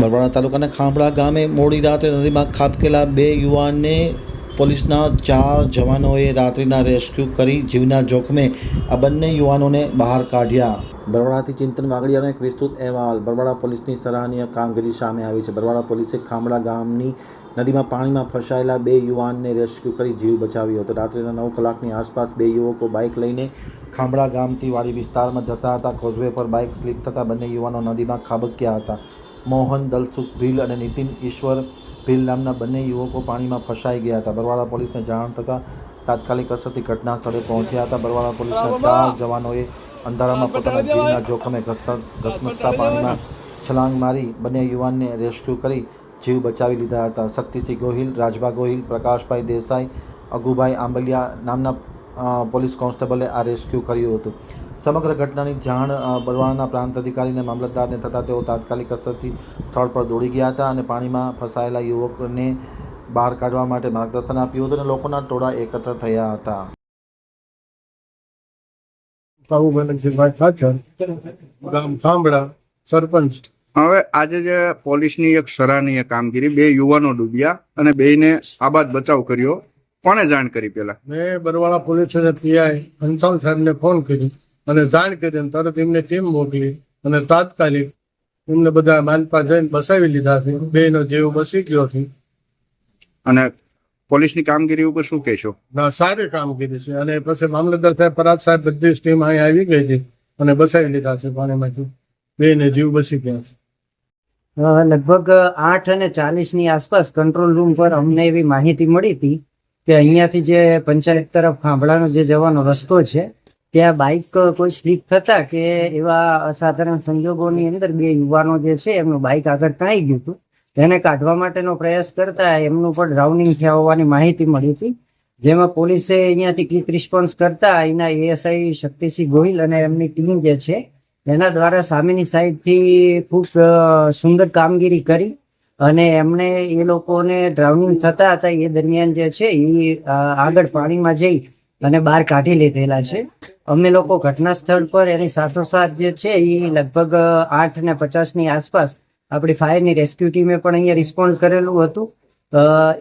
બરવાડા તાલુકાના ખાંભળા ગામે મોડી રાત્રે નદીમાં ખાબકેલા બે યુવાનને પોલીસના ચાર જવાનોએ રાત્રિના રેસ્ક્યુ કરી જીવના જોખમે આ બંને યુવાનોને બહાર કાઢ્યા. બરવાડાથી ચિંતન વાગડિયાનો એક વિસ્તૃત અહેવાલ. બરવાડા પોલીસની સરાહનીય કામગીરી સામે આવી છે. બરવાડા પોલીસે ખાંભળા ગામની નદીમાં પાણીમાં ફસાયેલા બે યુવાનને રેસ્ક્યુ કરી જીવ બચાવ્યો હતો. રાત્રિના નવ કલાકની આસપાસ બે યુવકો બાઇક લઈને ખાંભળા ગામથી વાડી વિસ્તારમાં જતા હતા. કોઝવે પર બાઇક સ્લીપ થતાં બંને યુવાનો નદીમાં ખાબક્યા હતા. મોહન દલસુખ ભીલ અને નીતિન ઈશ્વર ભીલ નામના બંને યુવકો પાણીમાં ફસાઈ ગયા હતા. બરવાડા પોલીસને જાણ થતાં તાત્કાલિક અસરથી ઘટના સ્થળે પહોંચ્યા હતા. બરવાડા પોલીસના ચાર જવાનોએ અંધારામાં પોતાના જીવના જોખમે ઘસમસતા પાણીમાં છલાંગ મારી બંને યુવાનને રેસ્ક્યુ કરી જીવ બચાવી લીધા હતા. શક્તિસિંહ ગોહિલ રાજભા ગોહિલ પ્રકાશભાઈ દેસાઈ અગુભાઈ આંબલિયા નામના પોલીસ કોન્સ્ટેબલે આ રેસ્ક્યુ કર્યું હતું. સમગ્ર ઘટનાની જાણ બરવાળાના પ્રાંત અધિકારીને મામલતદારને થતાં તેઓ તાત્કાલિક અસરથી સ્થળ પર દોડી ગયા હતા અને પાણીમાં ફસાયેલા યુવકને બહાર કાઢવા માટે માર્ગદર્શન આપ્યું હતું અને લોકોના ટોળા એકત્ર થયા હતા. ગામ સરપંચ. હવે આજે જે પોલીસની એક સરાહનીય કામગીરી બે યુવાનો ડૂબ્યા અને બેને આબાદ બચાવ કર્યો. કોને જાણ કરી પેલા? મેં બરવાળા પોલીસ સ્ટેશન પીઆઈ સાહેબ સાહેબને ફોન કરી અને જાણ કરી અને તરત એમને ટીમ મોકલી અને તાત્કાલિક એમને બધા માનપા જઈને બસાવી લીધા છે. બેનો જીવ બસી ગયો છે. અને પોલીસની કામગીરી ઉપર શું કહેશો? ના સારી કામગીરી છે. અને પછી મામલતદાર સાહેબ પરાજ સાહેબ બધી જ ટીમ અહીં આવી ગઈ છે અને બસાવી લીધા છે પાણીમાંથી. બેને જીવ બસી ગયા છે. લગભગ આઠ અને ચાલીસની આસપાસ કંટ્રોલ રૂમ પર અમને એવી માહિતી મળી હતી કે અહીંયાથી જે પંચાયત તરફ ખાંભળાનો જે જવાનો રસ્તો છે, ત્યાં બાઇક કોઈ સ્લીપ થતા કે એવા અસાધારણ સંજોગોની અંદર બે યુવાનો જે છે, એમનું બાઇક આગળ તણાઈ ગયું હતું. તેને કાઢવા માટેનો પ્રયાસ કરતા એમનું પણ ડ્રાઉનિંગ થયા હોવાની માહિતી મળી હતી. જેમાં પોલીસે અહીંયાથી ક્વિક રિસ્પોન્સ કરતા અહીંના એએસઆઈ શક્તિસિંહ ગોહિલ અને એમની ટીમ જે છે, એના દ્વારા સામેની સાઈડથી ખૂબ સુંદર કામગીરી કરી અને એમણે એ લોકોને ડ્રાઉનિંગ થતા હતા, એ દરમિયાન જે છે એ આગળ પાણીમાં જઈ અને બહાર કાઢી લીધેલા છે. અમે લોકો ઘટના સ્થળ પર એની સાથોસાથ જે છે એ લગભગ આઠ ને પચાસની આસપાસ આપણી ફાયરની રેસ્ક્યુ ટીમે પણ અહીંયા રિસ્પોન્ડ કરેલું હતું.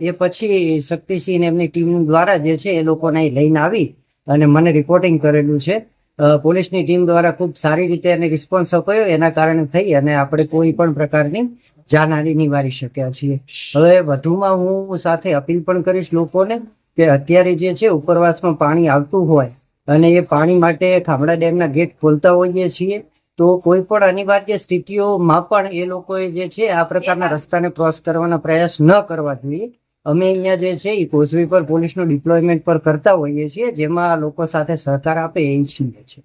એ પછી શક્તિસિંહ એમની ટીમ દ્વારા જે છે એ લોકોને લઈને આવી અને મને રિપોર્ટિંગ કરેલું છે. પોલીસની ટીમ દ્વારા ખૂબ સારી રીતે એને રિસ્પોન્સ અપાયો. એના કારણે થઈ અને આપણે કોઈ પણ પ્રકારની જાનહાની નિવારી શક્યા છીએ. હવે વધુમાં હું સાથે અપીલ પણ કરીશ લોકોને કે અત્યારે જે છે ઉપરવાસમાં પાણી આવતું હોય અને એ પાણી માટે ખામડા ડેમના ગેટ ખોલતા હોઈએ છીએ, તો કોઈ પણ અનિવાર્ય સ્થિતિઓમાં પણ એ લોકોએ જે છે આ પ્રકારના રસ્તાને ક્રોસ કરવાના પ્રયાસ ન કરવા જોઈએ. અમે અહીંયા જે છે એ કોઝવે પર પોલીસનું ડિપ્લોયમેન્ટ પર કરતા હોઈએ છીએ, જેમાં લોકો સાથે સહકાર આપે એ ઈચ્છીએ છીએ